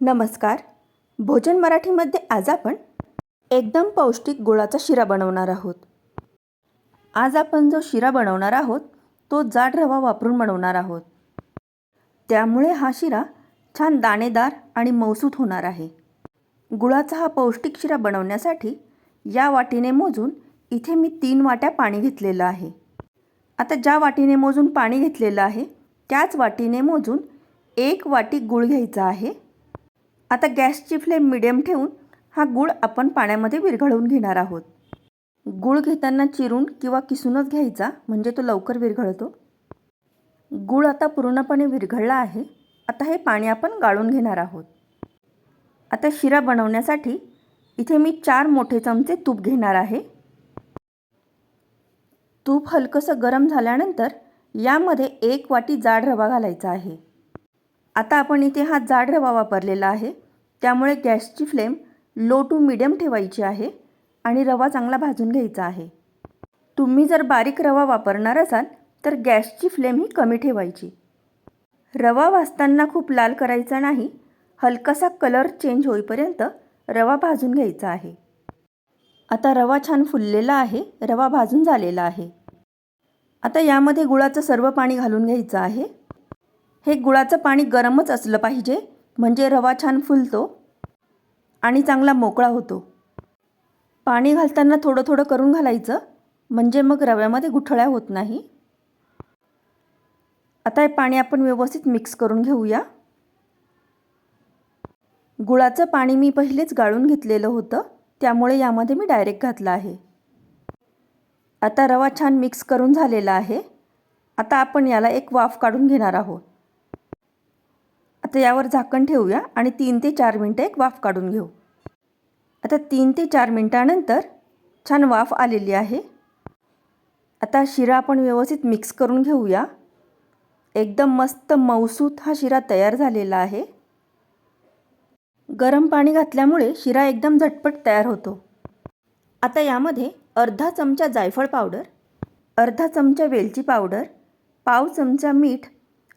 नमस्कार. भोजन मराठीमध्ये आज आपण एकदम पौष्टिक गुळाचा शिरा बनवणार आहोत. आज आपण जो शिरा बनवणार आहोत तो जाड रवा वापरून बनवणार आहोत. त्यामुळे हा शिरा छान दाणेदार आणि मौसूत होणार आहे. गुळाचा हा पौष्टिक शिरा बनवण्यासाठी या वाटीने मोजून इथे मी तीन वाट्या पाणी घेतलेलं आहे. आता ज्या वाटीने मोजून पाणी घेतलेलं आहे त्याच वाटीने मोजून एक वाटी गुळ घ्यायचा आहे. आता गॅसची फ्लेम मिडियम ठेवून हा गूळ आपण पाण्यामध्ये विरघळवून घेणार आहोत. गूळ घेताना चिरून किंवा किसूनच घ्यायचा म्हणजे तो लवकर विरघळतो. गूळ आता पूर्णपणे विरघळला आहे आता हे पाणी आपण गाळून घेणार आहोत. आता शिरा बनवण्यासाठी इथे मी चार मोठे चमचे तूप घेणार आहे. तूप हलकंसं गरम झाल्यानंतर यामध्ये एक वाटी जाड रवा घालायचा आहे. आता आपण इथे हा जाड रवा वापरलेला आहे. त्यामुळे गॅसची फ्लेम लो टू मिडियम ठेवायची आहे आणि रवा चांगला भाजून घ्यायचा आहे. तुम्ही जर बारीक रवा वापरणार असाल तर गॅसची फ्लेम ही कमी ठेवायची. रवा भाजताना खूप लाल करायचा नाही हलकासा कलर चेंज होईपर्यंत रवा भाजून घ्यायचा आहे. आता रवा छान फुललेला आहे रवा भाजून झालेला आहे. आता यामध्ये गुळाचं सर्व पाणी घालून घ्यायचं आहे. हे गुळाचं पाणी गरमच असलं पाहिजे म्हणजे रवा छान फुलतो आणि चांगला मोकळा होतो. पाणी घालताना थोडं थोडं करून घालायचं म्हणजे मग रव्यामध्ये गुठळ्या होत नाही. आता हे पाणी आपण व्यवस्थित मिक्स करून घेऊया. गुळाचं पाणी मी पहिलेच गाळून घेतलेलं होतं त्यामुळे यामध्ये मी डायरेक्ट घातलं आहे. आता रवा छान मिक्स करून झालेला आहे. आता आपण याला एक वाफ काढून घेणार आहोत. आता यावर झाकण ठेवूया आणि तीन ते चार मिनटं एक वाफ काढून घेऊ. आता तीन ते चार मिनटानंतर छान वाफ आलेली आहे. आता शिरा आपण व्यवस्थित मिक्स करून घेऊया. एकदम मस्त मौसूत हा शिरा तयार झालेला आहे. गरम पाणी घातल्यामुळे शिरा एकदम झटपट तयार होतो. आता यामध्ये अर्धा चमचा जायफळ पावडर अर्धा चमचा वेलची पावडर पाव चमचा मीठ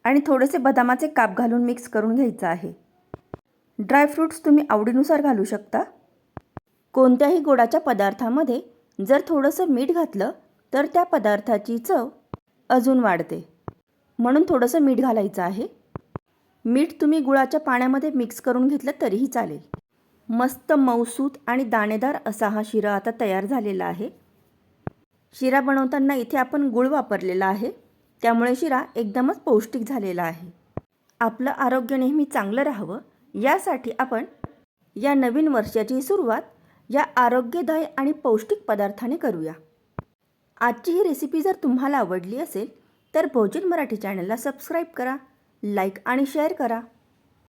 आणि थोडेसे बदामाचे काप घालून मिक्स करून घ्यायचं आहे. ड्रायफ्रूट्स तुम्ही आवडीनुसार घालू शकता. कोणत्याही गोडाच्या पदार्थामध्ये जर थोडंसं मीठ घातलं तर त्या पदार्थाची चव अजून वाढते. म्हणून थोडंसं मीठ घालायचं आहे. मीठ तुम्ही गुळाच्या पाण्यामध्ये मिक्स करून घेतलं तरीही चालेल. मस्त मौसूत आणि दाणेदार असा हा शिरा आता तयार झालेला आहे. शिरा बनवताना इथे आपण गुळ वापरलेला आहे. त्यामुळे शिरा एकदमच पौष्टिक झालेला आहे. आपलं आरोग्य नेहमी चांगलं राहावं यासाठी आपण या नवीन वर्षाची सुरुवात या आरोग्यदायी आणि पौष्टिक पदार्थाने करूया. आजची ही रेसिपी जर तुम्हाला आवडली असेल तर भोजन मराठी चॅनलला सबस्क्राईब करा लाईक आणि शेअर करा.